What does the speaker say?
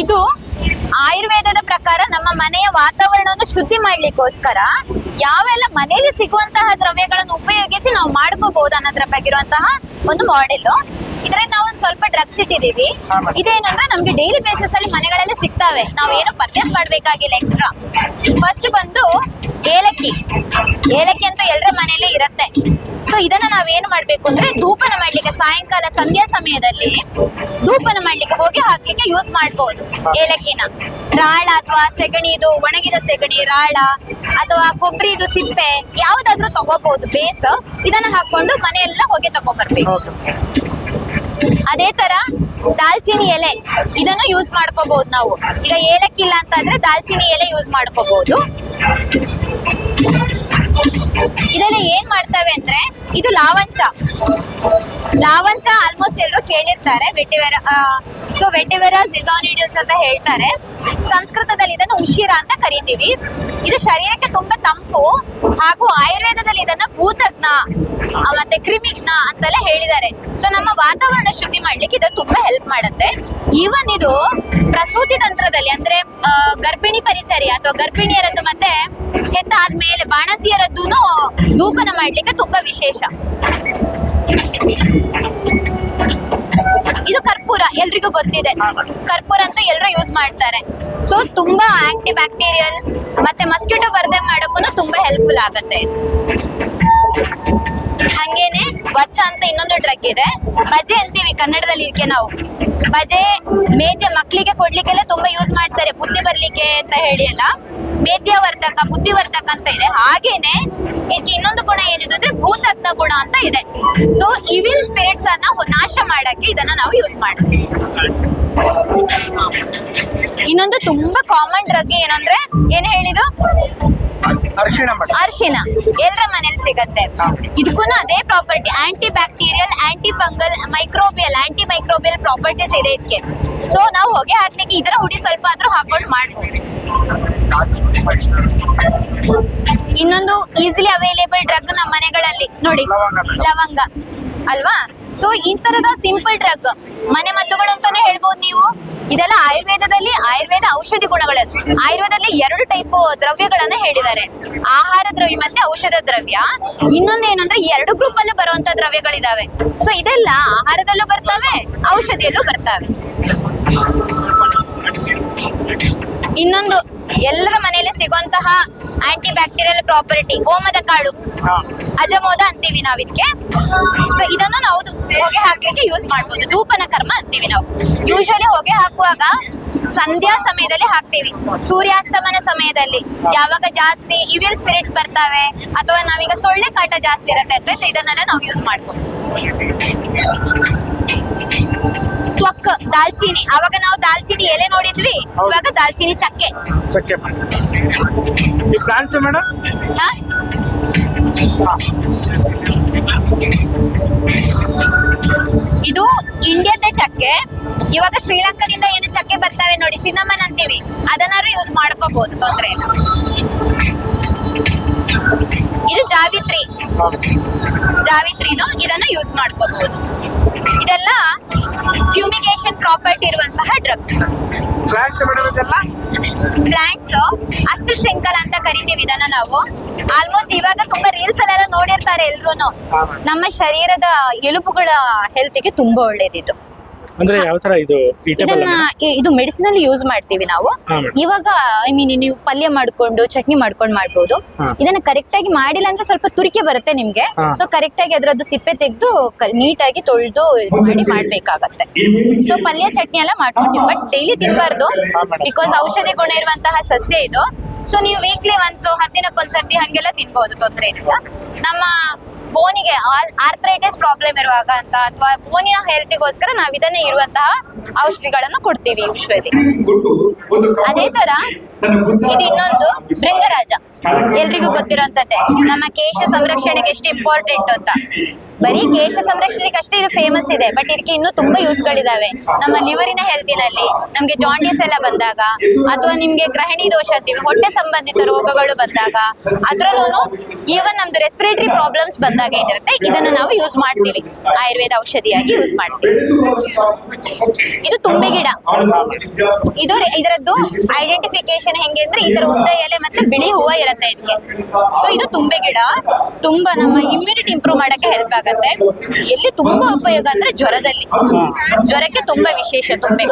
ಇದು ಆಯುರ್ವೇದದ ಪ್ರಕಾರ ನಮ್ಮ ಮನೆಯ ವಾತಾವರಣವನ್ನು ಶುದ್ಧಿ ಮಾಡ್ಲಿಕ್ಕೋಸ್ಕರ ಯಾವೆಲ್ಲ ಮನೆಯಲ್ಲಿ ಸಿಗುವಂತಹ ದ್ರವ್ಯಗಳನ್ನು ಉಪಯೋಗಿಸಿ ನಾವು ಮಾಡ್ಕೋಬಹುದು ಅನ್ನೋದ್ರ ಬಗ್ಗೆ ಇರುವಂತಹ ಒಂದು ಮಾಡೆಲ್ ಇದ್ರಲ್ಲಿ ನಾವು ಒಂದ್ ಸ್ವಲ್ಪ ಡ್ರಗ್ಸ್ ಇಟ್ಟಿದೀವಿ. ಇದೇನಂದ್ರೆ ನಮ್ಗೆ ಡೈಲಿ ಬೇಸಿಸ್ ಅಲ್ಲಿ ಮನೆಗಳಲ್ಲಿ ಸಿಗ್ತಾವೆ. ನಾವೇನು ಪರ್ಚೇಸ್ ಮಾಡ್ಬೇಕಾಗಿಲ್ಲ ಎಕ್ಸ್ಟ್ರಾ ಫಸ್ಟ್ ಬಂದು ಏಲಕ್ಕಿ. ಏಲಕ್ಕಿ ಅಂತೂ ಎಲ್ಲರ ಮನೇಲಿ ಇರುತ್ತೆ. ಸೊ ಇದನ್ನ ನಾವೇನು ಮಾಡ್ಬೇಕು ಅಂದ್ರೆ ಧೂಪನ ಮಾಡ್ಲಿಕ್ಕೆ, ಸಾಯಂಕಾಲ ಸಂಧ್ಯಾ ಸಮಯದಲ್ಲಿ ಧೂಪನ ಮಾಡ್ಲಿಕ್ಕೆ ಹೋಗಿ ಹಾಕ್ಲಿಕ್ಕೆ ಯೂಸ್ ಮಾಡ್ಬೋದು. ಏಲಕ್ಕಿನ. ರಾಳ ಅಥವಾ ಸೆಗಣಿದು, ಒಣಗಿದ ಸೆಗಣಿ, ರಾಳ ಅಥವಾ ಕೊಬ್ಬರಿದು ಸಿಪ್ಪೆ ಯಾವ್ದಾದ್ರೂ ತಗೋಬಹುದು ಬೇಸ್. ಇದನ್ನ ಹಾಕೊಂಡು ಮನೆಯೆಲ್ಲ ಹೋಗಿ ತಗೋಬರ್ಬೇಕು. ಅದೇ ತರ ದಾಲ್ಚಿನಿ ಎಲೆ, ಇದನ್ನು ಯೂಸ್ ಮಾಡ್ಕೋಬಹುದು ನಾವು. ಈಗ ಏಲಕ್ಕಿ ಇಲ್ಲ ಅಂತಂದ್ರೆ ದಾಲ್ಚಿನಿ ಎಲೆ ಯೂಸ್ ಮಾಡ್ಕೋಬಹುದು It's ಇದೆಲ್ಲ ಏನ್ ಮಾಡ್ತವೆ ಅಂದ್ರೆ ಇದು ಲಾವಂಚ. ಲಾವಂಚ ಆಲ್ಮೋಸ್ಟ್ ಎಲ್ಲರೂ ಕೇಳಿರ್ತಾರೆ. ವೆಟಿವೆರ ಸೊ ವೆಟಿವೆರ ಸಿಸಾನಿಡಿಯಸ್ ಅಂತ ಹೇಳ್ತಾರೆ. ಸಂಸ್ಕೃತದಲ್ಲಿ ಇದನ್ನು ಉಶಿರ ಅಂತ ಕರಿತೀವಿ. ಇದು ಶರೀರಕ್ಕೆ ತುಂಬಾ ತಂಪು ಹಾಗೂ ಆಯುರ್ವೇದದಲ್ಲಿ ಇದನ್ನ ಭೂತಜ್ಞ ಮತ್ತೆ ಕ್ರಿಮಿಜ್ಞ ಅಂತೆಲ್ಲ ಹೇಳಿದ್ದಾರೆ. ಸೊ ನಮ್ಮ ವಾತಾವರಣ ಶುದ್ಧಿ ಮಾಡ್ಲಿಕ್ಕೆ ಇದು ತುಂಬಾ ಹೆಲ್ಪ್ ಮಾಡುತ್ತೆ. ಈವನ್ ಇದು ಪ್ರಸೂತಿ ತಂತ್ರದಲ್ಲಿ ಅಂದ್ರೆ ಗರ್ಭಿಣಿ ಪರಿಚರ್ಯ ಅಥವಾ ಗರ್ಭಿಣಿಯರದ್ದು ಮತ್ತೆ ಹೆತ್ತಾದ್ಮೇಲೆ ಬಾಣಂತಿಯರದ್ದು ಧೂಪನ ಮಾಡ್ಲಿಕ್ಕೆ ತುಂಬಾ ವಿಶೇಷ. ಇದು ಕರ್ಪೂರ, ಎಲ್ರಿಗೂ ಗೊತ್ತಿದೆ. ಕರ್ಪೂರ ಅಂತೂ ಎಲ್ಲರೂ ಯೂಸ್ ಮಾಡ್ತಾರೆ. ಸೊ ತುಂಬಾ ಆಂಟಿ ಬ್ಯಾಕ್ಟೀರಿಯಲ್ ಮತ್ತೆ ಮಸ್ಕಿಟೋ ಬರ್ದೆ ಮಾಡೋಕ್ಕೂ ತುಂಬಾ ಹೆಲ್ಪ್ಫುಲ್ ಆಗುತ್ತೆ ಇದು. ಹಂಗೇನೆ ವಚ್ಚ ಅಂತ ಇನ್ನೊಂದು ಡ್ರಗ್ ಇದೆ. ಬಜೆ ಅಂತೀವಿ ಕನ್ನಡದಲ್ಲಿ ಇದಕ್ಕೆ ನಾವು. ಬಜೆ ಮೇದ್ಯ ಮಕ್ಕಳಿಗೆ ಕೊಡ್ಲಿಕ್ಕೆಲ್ಲ ತುಂಬಾ ಯೂಸ್ ಮಾಡ್ತಾರೆ. ಬುದ್ಧಿ ಬರ್ಲಿಕ್ಕೆ ಅಂತ ಹೇಳಿ ಎಲ್ಲ ಮೇದ್ಯವರ್ಧಕ ಬುದ್ಧಿವರ್ಧಕ ಅಂತ ಇದೆ. ಹಾಗೇನೆ ಇದಕ್ಕೆ ಇನ್ನೊಂದು ಗುಣ ಏನಿದೆ ಅಂದ್ರೆ ಭೂತಜ್ಞ ಗುಣ ಅಂತ ಇದೆ. ಸೊ ಇವಿಲ್ ಸ್ಪಿರಿಟ್ಸ್ ಅನ್ನ ನಾಶ ಮಾಡಕ್ಕೆ ಇದನ್ನ ನಾವು ಯೂಸ್ ಮಾಡ್ತೀವಿ. ಇನ್ನೊಂದು ತುಂಬಾ ಕಾಮನ್ ಡ್ರಗ್ ಏನಂದ್ರೆ ಏನ್ ಹೇಳಿದು ಅರಿಶಿಣ ಎಲ್ರ ಅರಿಶಿನ ಎಲ್ಲರ ಮನೇಲಿ ಸಿಗತ್ತೆ. ಇದಕ್ಕೂ ಅದೇ property antibacterial antifungal microbial antimicrobial properties ಇದೆ ಇದಕ್ಕೆ. ಸೊ ನಾವು ಹೊಗೆ ಹಾಕ್ಲಿಕ್ಕೆ ಇದರ ಹುಡಿ ಸ್ವಲ್ಪ ಆದ್ರೂ ಹಾಕೊಂಡು ಮಾಡ್ಬೋದು. ಇನ್ನೊಂದು ಈಸಿಲಿ ಅವೈಲೇಬಲ್ ಡ್ರಗ್ ನಮ್ಮ ಮನೆಗಳಲ್ಲಿ. ನೋಡಿ, ಲವಂಗ. ಅಲ್ವಾ? ಸೊ ಈ ತರದ ಸಿಂಪಲ್ ಡ್ರಗ್ ಮನೆ ಮದ್ದುಗಳು ಅಂತಾನೆ ಹೇಳ್ಬೋದು ನೀವು. ಇದೆಲ್ಲ ಆಯುರ್ವೇದದಲ್ಲಿ, ಆಯುರ್ವೇದ ಔಷಧಿ ಗುಣಗಳು ಆಯುರ್ವೇದದಲ್ಲಿ ಎರಡು ಟೈಪ್ ದ್ರವ್ಯಗಳನ್ನ ಹೇಳಿದ್ದಾರೆ. ಆಹಾರ ದ್ರವ್ಯ ಮತ್ತೆ ಔಷಧ ದ್ರವ್ಯ. ಇನ್ನೊಂದು ಏನಂದ್ರೆ ಎರಡು ಗ್ರೂಪ್ ಅಲ್ಲಿ ಬರುವಂತ ದ್ರವ್ಯಗಳಿದಾವೆ. ಸೊ ಇದೆಲ್ಲ ಆಹಾರದಲ್ಲೂ ಬರ್ತವೆ, ಔಷಧಿಯಲ್ಲೂ ಬರ್ತವೆ. ಇನ್ನೊಂದು ಎಲ್ಲರ ಮನೆಯಲ್ಲಿ ಸಿಗುವಂತಹ ಆಂಟಿ ಬ್ಯಾಕ್ಟೀರಿಯಲ್ ಪ್ರಾಪರ್ಟಿ ಓಮದ ಕಾಳು ಅಜಮೋದ ಅಂತೀವಿ ನಾವ್ ಇದಕ್ಕೆ ಸೊ ಇದನ್ನು ನಾವು ಹೊಗೆ ಹಾಕ್ಲಿಕ್ಕೆ ಯೂಸ್ ಮಾಡ್ಬೋದು. ಧೂಪನ ಕರ್ಮ ಅಂತೀವಿ ನಾವು. ಯೂಶಲಿ ಹೊಗೆ ಹಾಕುವಾಗ ಸಂಧ್ಯಾ ಸಮಯದಲ್ಲಿ ಹಾಕ್ತೀವಿ. ಸೂರ್ಯಾಸ್ತಮನ ಸಮಯದಲ್ಲಿ. ಯಾವಾಗ ಜಾಸ್ತಿ ಇವಿಲ್ ಸ್ಪಿರಿಟ್ಸ್ ಬರ್ತಾವೆ ಅಥವಾ ನಾವೀಗ ಸೊಳ್ಳೆ ಕಾಟ ಜಾಸ್ತಿ ಇರುತ್ತೆ ಅಂತ ಇದನ್ನೆಲ್ಲ ನಾವು ಯೂಸ್ ಮಾಡ್ಬೋದು. ತ್ವಕ್ ದಾಲ್ಚಿನಿ. ಅವಾಗ ನಾವು ದಾಲ್ಚಿನಿ ಎಲೆ ನೋಡಿದ್ವಿ. ಇವಾಗ ದಾಲ್ಚಿನಿ ಚಕ್ಕೆ. ಚಕ್ಕೆ. ಈ ಪ್ಲಾಂಟ್ಸ್ ಮೇಡಮ್ ಹಾ? ಇದು ಇಂಡಿಯಾದ ಚಕ್ಕೆ. ಇವಾಗ ಶ್ರೀಲಂಕಾದಿಂದ ಏನು ಚಕ್ಕೆ ಬರ್ತವೆ ನೋಡಿ ಸಿನಮನ್ ಅಂತೀವಿ. ಅದನ್ನಾರು ಯೂಸ್ ಮಾಡ್ಕೋಬಹುದು ತೊಂದರೆ ಇಲ್ಲ. ಇದು ಜಾವಿತ್ರಿ. ಜಾವಿತ್ರಿನೂ ಇದನ್ನ ಯೂಸ್ ಮಾಡ್ಕೋಬಹುದು ಇದೆಲ್ಲ ಫ್ಯೂಮಿಗೇಷನ್ ಪ್ರಾಪರ್ಟಿ ಇರುವಂತಹ ಡ್ರಗ್ಸ್ ಪ್ಲಾಂಟ್ಸ್ ಅಸ್ತ್ರ ಅಷ್ಟು ಶೃಂಖಲ ಅಂತ ಕರಿತೀವಿ ಇದನ್ನ ನಾವು. ಆಲ್ಮೋಸ್ಟ್ ಇವಾಗ ತುಂಬಾ ರೀಲ್ಸ್ ಅಲ್ಲೆಲ್ಲ ನೋಡಿರ್ತಾರೆ ಎಲ್ರು ನಮ್ಮ ಶರೀರದ ಎಲುಬುಗಳ ಹೆಲ್ತ್ಗೆ ತುಂಬಾ ಒಳ್ಳೇದಿದು. ಅಂದ್ರೆ ಯಾವ ತರ ಇದು ಇದನ್ನ ಇ- ಇದು ಮೆಡಿಸಿನ್ ಯೂಸ್ ಮಾಡ್ತೀವಿ ನಾವು ಹಾ, madam. ಇವಾಗ ಐ ಮೀನ್ ನೀವು ಪಲ್ಯ ಮಾಡ್ಕೊಂಡು ಚಟ್ನಿ ಮಾಡ್ಕೊಂಡು ಮಾಡ್ಬೋದು ಹಾ. ಇದನ್ನ ಕರೆಕ್ಟ್ ಆಗಿ ಮಾಡಿಲ್ಲ ಅಂದ್ರೆ ಸ್ವಲ್ಪ ತುರಿಕೆ ಬರುತ್ತೆ ನಿಮ್ಗೆ ಹಾ. ಸೊ ಕರೆಕ್ಟ್ ಆಗಿ ಅದ್ರದ್ದು ಸಿಪ್ಪೆ ತೆಗೆದು ನೀಟಾಗಿ ತೊಳೆದು ಮಾಡಿ ಮಾಡ್ಬೇಕಾಗತ್ತೆ ಸೊ ಪಲ್ಯ ಚಟ್ನಿ ಎಲ್ಲ ಮಾಡ್ಕೊಂತೀವಿ ಬಟ್ ಡೈಲಿ ತಿನ್ಬಾರ್ದು ಹಾ, madam. ಬಿಕಾಸ್ ಔಷಧಿ ಗುಣ ಇರುವಂತಹ ಸಸ್ಯ ಇದು ಸೊ ನೀವು ವೀಕ್ಲಿ ಒನ್ಸ್ ಹದಿನಕ್ಕೊಂದ್ಸರ್ತಿ ಹಂಗೆಲ್ಲ ತಿನ್ಬಹುದು ತೊಂದರೆ ಏನಿಲ್ಲ ನಮ್ಮ ಬೋನಿಗೆ ಆರ್ಥ್ರೈಟಿಸ್ ಪ್ರಾಬ್ಲಮ್ ಇರುವಾಗ ಅಂತ ಅಥವಾ ಬೋನಿಯ ಹೆಲ್ತಿಗೋಸ್ಕರ ನಾವು ಇದನ್ನೇ ಇರುವಂತಹ ಔಷಧಿಗಳನ್ನು ಕೊಡ್ತೀವಿ ಯೂಶ್ವಲಿ ಅದೇ ತರ ಇದು ಇನ್ನೊಂದು ಭೃಂಗರಾಜ ಎಲ್ರಿಗೂ ಗೊತ್ತಿರೋಂಥದ್ದೇ ನಮ್ಮ ಕೇಶ ಸಂರಕ್ಷಣೆಗೆ ಎಷ್ಟು ಇಂಪಾರ್ಟೆಂಟ್ ಅಂತ. ಬರೀ ಕೇಶ ಸಂರಕ್ಷಣೆಗೆ ಅಷ್ಟೇ ಇದು ಫೇಮಸ್ ಇದೆ ಬಟ್ ಇದಕ್ಕೆ ಇನ್ನೂ ತುಂಬಾ ಯೂಸ್ಗಳಿದಾವೆ ನಮ್ಮ ಲಿವರಿನ ಹೆಲ್ತಿನಲ್ಲಿ ನಮ್ಗೆ ಜಾಂಡೀಸ್ ಎಲ್ಲ ಬಂದಾಗ ಅಥವಾ ನಿಮ್ಗೆ ಗ್ರಹಣಿ ದೋಷ ಅಂತೀವಿ ಹೊಟ್ಟೆ ಸಂಬಂಧಿತ ರೋಗಗಳು ಬಂದಾಗ ಅದ್ರಲ್ಲೂ ಈವನ್ ನಮ್ದು ರೆಸ್ಪಿರೇಟರಿ ಪ್ರಾಬ್ಲಮ್ಸ್ ಬಂದಾಗ ಏನಿರುತ್ತೆ ಇದನ್ನ ನಾವು ಯೂಸ್ ಮಾಡ್ತೀವಿ. ಆಯುರ್ವೇದ ಔಷಧಿಯಾಗಿ ಯೂಸ್ ಮಾಡ್ತೀವಿ. ಇದು ತುಂಬೆ ಗಿಡ. ಇದು ಇದರದ್ದು ಐಡೆಂಟಿಫಿಕೇಶನ್ ಹೆಂಗೆ ಅಂದ್ರೆ ಈ ಉದ್ದ ಎಲೆ ಮತ್ತೆ ಬಿಳಿ ಹೂವ ಇರುತ್ತೆ ಇದಕ್ಕೆ ಸೊ ಇದು ತುಂಬೆ ಗಿಡ. ತುಂಬಾ ನಮ್ಮ ಇಮ್ಯುನಿಟಿ ಇಂಪ್ರೂವ್ ಮಾಡಕ್ಕೆ ಹೆಲ್ಪ್ ಆಗುತ್ತೆ. ಎಲ್ಲಿ ತುಂಬಾ ಉಪಯೋಗ ಅಂದ್ರೆ ಜ್ವರದಲ್ಲಿ. ಜ್ವರಕ್ಕೆ ತುಂಬಾ ವಿಶೇಷ, ತುಂಬೆ.